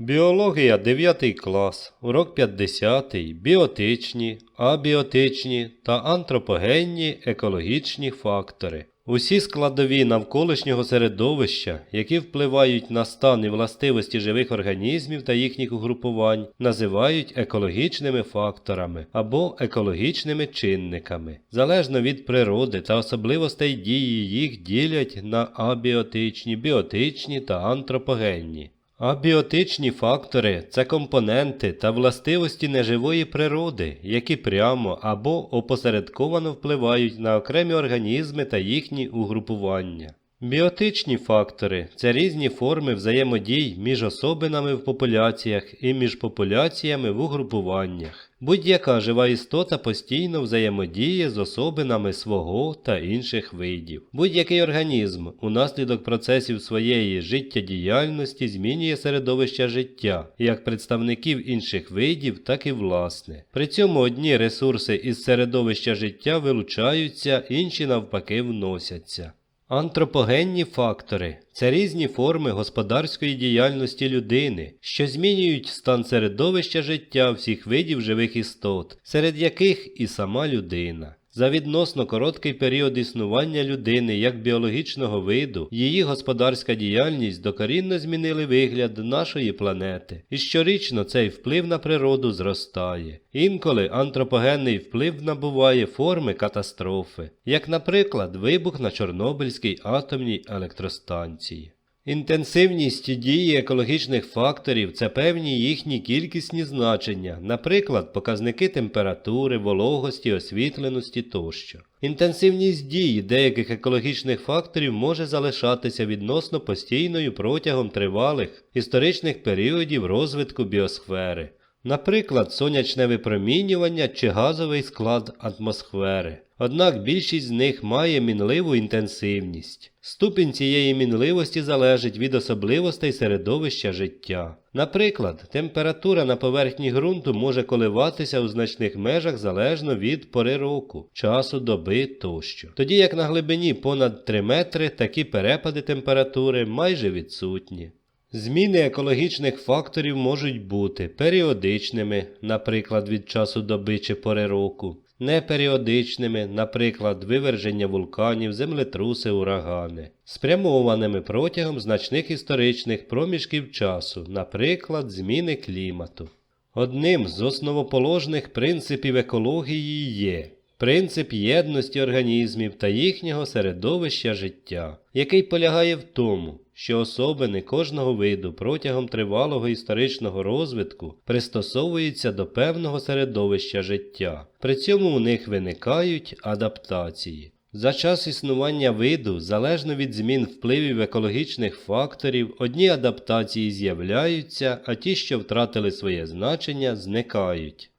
Біологія 9 клас, урок 50, біотичні, абіотичні та антропогенні екологічні фактори. Усі складові навколишнього середовища, які впливають на стан і властивості живих організмів та їхніх угрупувань, називають екологічними факторами або екологічними чинниками. Залежно від природи та особливостей дії їх ділять на абіотичні, біотичні та антропогенні. Абіотичні фактори це компоненти та властивості неживої природи, які прямо або опосередковано впливають на окремі організми та їхні угрупування. Біотичні фактори це різні форми взаємодій між особинами в популяціях і між популяціями в угрупуваннях. Будь-яка жива істота постійно взаємодіє з особинами свого та інших видів. Будь-який організм унаслідок процесів своєї життєдіяльності змінює середовище життя, як представників інших видів, так і власне. При цьому одні ресурси із середовища життя вилучаються, інші навпаки вносяться. Антропогенні фактори це різні форми господарської діяльності людини, що змінюють стан середовища життя всіх видів живих істот, серед яких і сама людина. За відносно короткий період існування людини як біологічного виду, її господарська діяльність докорінно змінили вигляд нашої планети, і щорічно цей вплив на природу зростає. Інколи антропогенний вплив набуває форми катастрофи, як, наприклад, вибух на Чорнобильській атомній електростанції. Інтенсивність дії екологічних факторів це певні їхні кількісні значення, наприклад, показники температури, вологості, освітленості тощо. Інтенсивність дії деяких екологічних факторів може залишатися відносно постійною протягом тривалих історичних періодів розвитку біосфери. Наприклад, сонячне випромінювання чи газовий склад атмосфери. Однак більшість з них має мінливу інтенсивність. Ступінь цієї мінливості залежить від особливостей середовища життя. Наприклад, температура на поверхні ґрунту може коливатися у значних межах залежно від пори року, часу доби тощо. Тоді як на глибині понад 3 метри такі перепади температури майже відсутні. Зміни екологічних факторів можуть бути періодичними, наприклад, від часу доби чи пори року, неперіодичними, наприклад, виверження вулканів, землетруси, урагани, спрямованими протягом значних історичних проміжків часу, наприклад, зміни клімату. Одним з основоположних принципів екології є принцип єдності організмів та їхнього середовища життя, який полягає в тому, що особини кожного виду протягом тривалого історичного розвитку пристосовуються до певного середовища життя, при цьому у них виникають адаптації. За час існування виду, залежно від змін впливів екологічних факторів, одні адаптації з'являються, а ті, що втратили своє значення, зникають.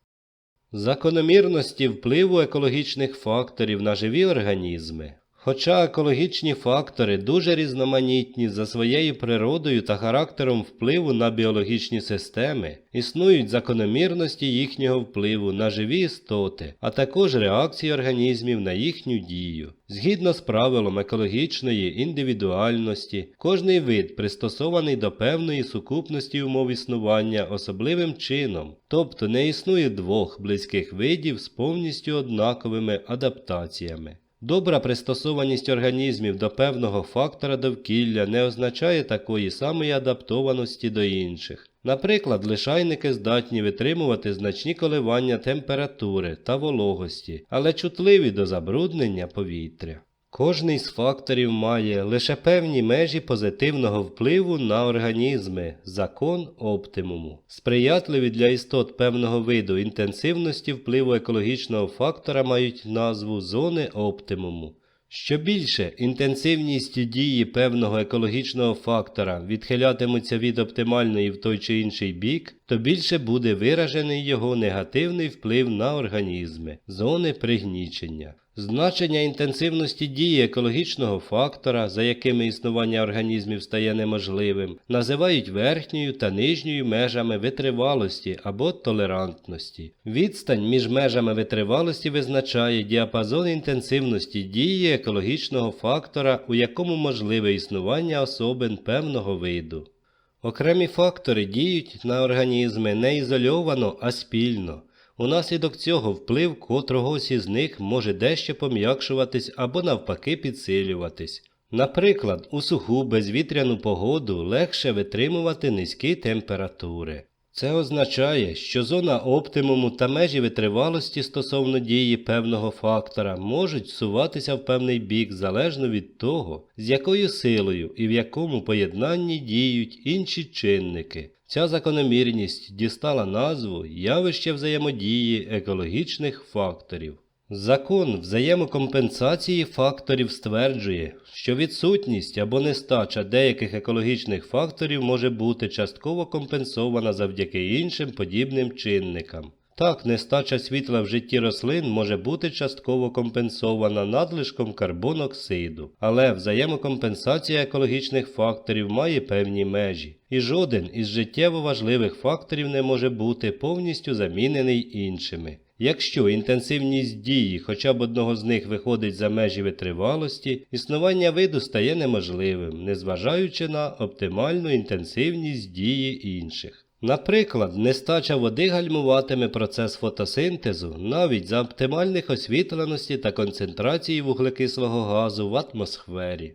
Закономірності впливу екологічних факторів на живі організми. Хоча екологічні фактори дуже різноманітні за своєю природою та характером впливу на біологічні системи, існують закономірності їхнього впливу на живі істоти, а також реакції організмів на їхню дію. Згідно з правилом екологічної індивідуальності, кожний вид пристосований до певної сукупності умов існування особливим чином, тобто не існує двох близьких видів з повністю однаковими адаптаціями. Добра пристосованість організмів до певного фактора довкілля не означає такої самої адаптованості до інших. Наприклад, лишайники здатні витримувати значні коливання температури та вологості, але чутливі до забруднення повітря. Кожний з факторів має лише певні межі позитивного впливу на організми, закон оптимуму, сприятливі для істот певного виду інтенсивності впливу екологічного фактора мають назву зони оптимуму. Що більше інтенсивність дії певного екологічного фактора відхилятимуться від оптимальної в той чи інший бік, то більше буде виражений його негативний вплив на організми, зони пригнічення. Значення інтенсивності дії екологічного фактора, за якими існування організмів стає неможливим, називають верхньою та нижньою межами витривалості або толерантності. Відстань між межами витривалості визначає діапазон інтенсивності дії екологічного фактора, у якому можливе існування особин певного виду. Окремі фактори діють на організми не ізольовано, а спільно. Унаслідок цього вплив котрогось із них може дещо пом'якшуватись або навпаки підсилюватись. Наприклад, у суху безвітряну погоду легше витримувати низькі температури. Це означає, що зона оптимуму та межі витривалості стосовно дії певного фактора можуть суватися в певний бік залежно від того, з якою силою і в якому поєднанні діють інші чинники. Ця закономірність дістала назву явище взаємодії екологічних факторів. Закон взаємокомпенсації факторів стверджує, що відсутність або нестача деяких екологічних факторів може бути частково компенсована завдяки іншим подібним чинникам. Так, нестача світла в житті рослин може бути частково компенсована надлишком карбоноксиду, але взаємокомпенсація екологічних факторів має певні межі, і жоден із життєво важливих факторів не може бути повністю замінений іншими. Якщо інтенсивність дії хоча б одного з них виходить за межі витривалості, існування виду стає неможливим, незважаючи на оптимальну інтенсивність дії інших. Наприклад, нестача води гальмуватиме процес фотосинтезу навіть за оптимальних освітленості та концентрації вуглекислого газу в атмосфері.